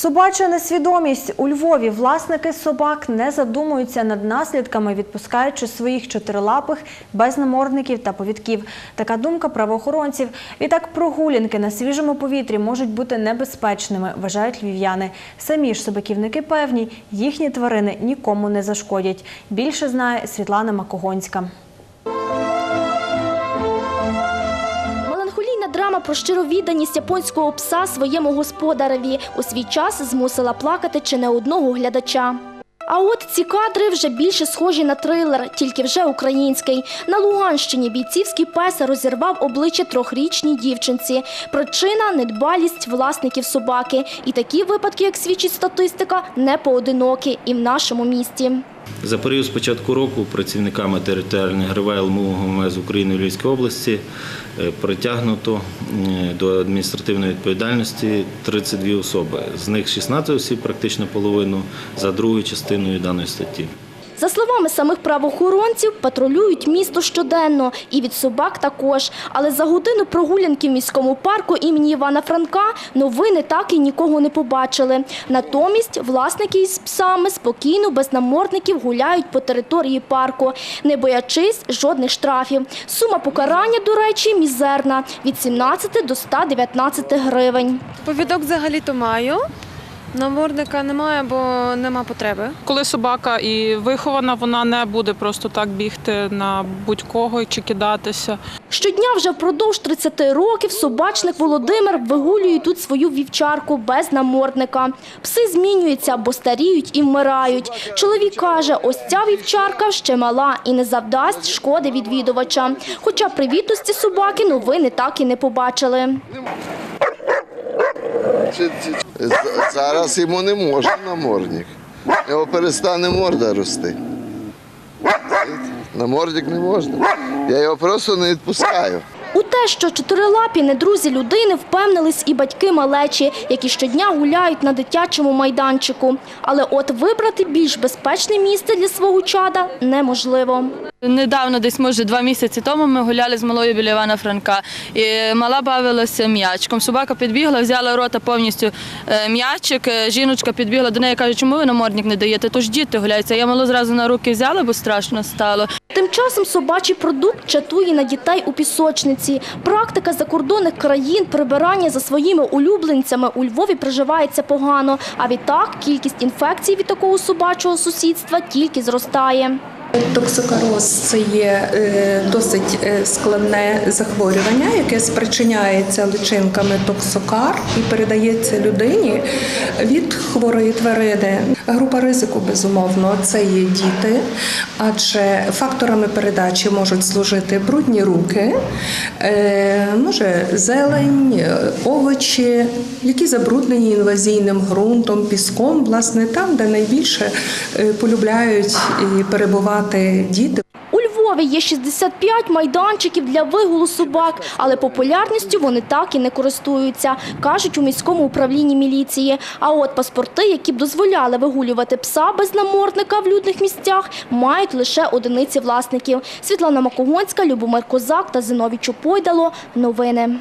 Собача несвідомість у Львові власники собак не задумуються над наслідками, відпускаючи своїх чотирилапих без намордників та повідків. Така думка правоохоронців. Відтак прогулянки на свіжому повітрі можуть бути небезпечними, вважають львів'яни. Самі ж собаківники певні, їхні тварини нікому не зашкодять. Більше знає Світлана Макогонська. Меланхолійна про щиру відданість японського пса своєму господареві у свій час змусила плакати чи не одного глядача. А от ці кадри вже більше схожі на трилер, тільки вже український. На Луганщині бійцівський пес розірвав обличчя трьохрічній дівчинці. Причина недбалість власників собаки. І такі випадки, як свідчить статистика, не поодинокі і в нашому місті. За період з початку року працівниками територіальних ГРВ Мового з України Львівської області е, притягнуто до адміністративної відповідальності 32 особи. З них 16 осіб, практично половину, за другою частиною даної статті. За словами самих правоохоронців, патрулюють місто щоденно і від собак також. Але за годину прогулянки в міському парку імені Івана Франка новини так і нікого не побачили. Натомість власники із псами спокійно, без намордників гуляють по території парку, не боячись жодних штрафів. Сума покарання, до речі, мізерна – від 17 до 119 гривень. Повідок взагалі-то маю. Намордника немає, бо нема потреби. Коли собака і вихована, вона не буде просто так бігти на будь-кого чи кидатися. Щодня вже впродовж 30 років собачник Володимир вигулює тут свою вівчарку без намордника. Пси змінюються, бо старіють і вмирають. Чоловік каже, ось ця вівчарка ще мала і не завдасть шкоди відвідувача. Хоча привітності собаки новини так і не побачили. Зараз йому не можна намордник. Його перестане морда рости. Намордник не можна. Я його просто не відпускаю. У те, що чотирилапі не друзі людини, впевнились і батьки малечі, які щодня гуляють на дитячому майданчику. Але от вибрати більш безпечне місце для свого чада неможливо. Недавно, десь може два місяці тому, ми гуляли з малою біля Івана Франка. І мала бавилася м'ячиком. Собака підбігла, взяла рота повністю е, м'ячик. Е, Жіночка підбігла до неї, каже, чому ви намордник не даєте? Тож діти гуляються. Я малу зразу на руки взяла, бо страшно стало. Тим часом собачий продукт чатує на дітей у пісочниці. Практика закордонних країн прибирання за своїми улюбленцями у Львові проживається погано. А відтак кількість інфекцій від такого собачого сусідства тільки зростає. Токсикароз це є е, досить е, складне захворювання, яке спричиняється личинками токсокар і передається людині від хворої тварини. Група ризику, безумовно, це є діти, адже факторами передачі можуть служити брудні руки, е, може зелень, овочі, які забруднені інвазійним ґрунтом, піском, власне, там, де найбільше е, полюбляють перебувати діти. Львові є 65 майданчиків для вигулу собак, але популярністю вони так і не користуються, кажуть у міському управлінні міліції. А от паспорти, які б дозволяли вигулювати пса без намордника в людних місцях, мають лише одиниці власників. Світлана Макогонська, Любомир Козак та Зиновій Чупойдало. Новини.